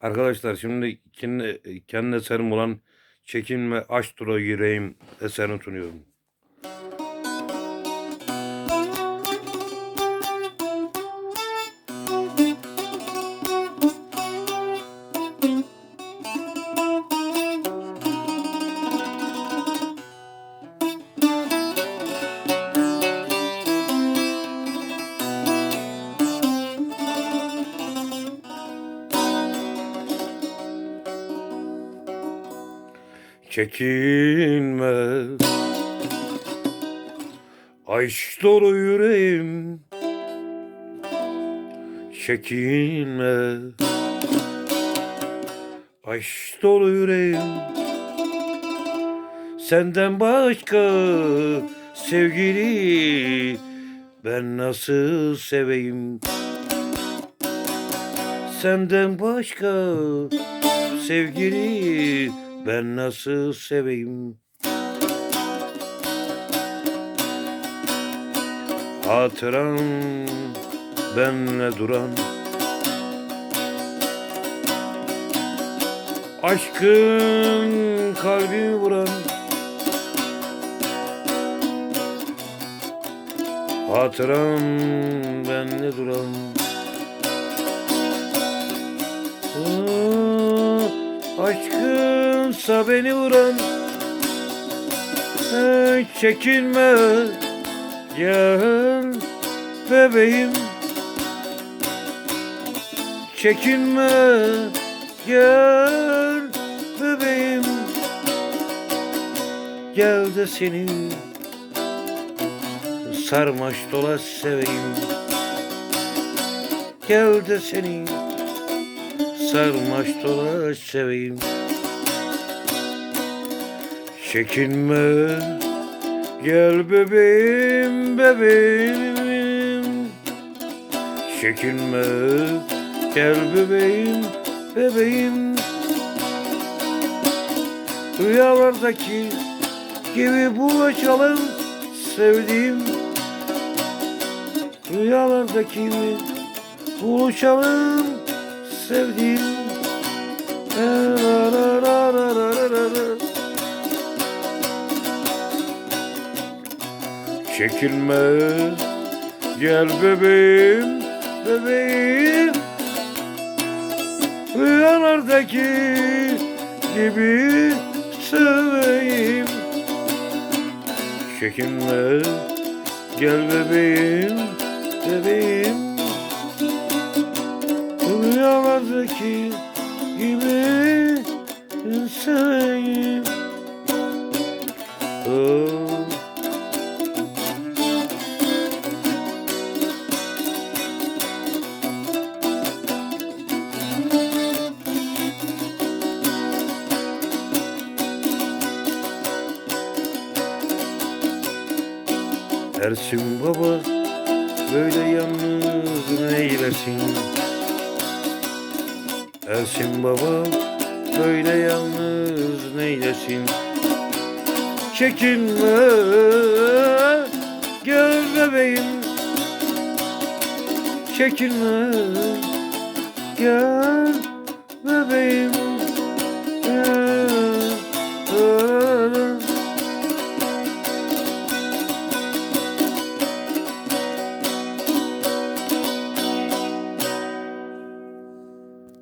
Arkadaşlar şimdi kendi, kendi eserim olan Çekinme Aç Dura Yüreğim eserini sunuyorum. Çekinme Aşk dolu yüreğim Çekinme Aşk dolu yüreğim Senden başka sevgili Ben nasıl seveyim? Senden başka sevgili ben nasıl seveyim? Hatıran benle duran. Aşkın kalbimi vuran. Hatıran benle duran. Aa, Aşkınsa beni vuran Ey, Çekinme Gel bebeğim. Çekinme Gel bebeğim. Gel de seni Sarmaş dolaş seveyim. Gel de seni sarmaş dolaş seveyim Çekinme Gel bebeğim bebeğim. Çekinme Gel bebeğim bebeğim. Rüyalardaki gibi buluşalım sevdiğim. Rüyalardaki gibi buluşalım sevdiğim. La Çekilme. Gel bebeğim Bebeğim. Rüyalardaki gibi seveyim Çekinme Gel bebeğim Bebeğim. Rüyalardaki gibi seveyim Ersin baba böyle yalnız neylesin? Ersin baba böyle yalnız neylesin? Çekinme gel bebeğim. Çekinme gel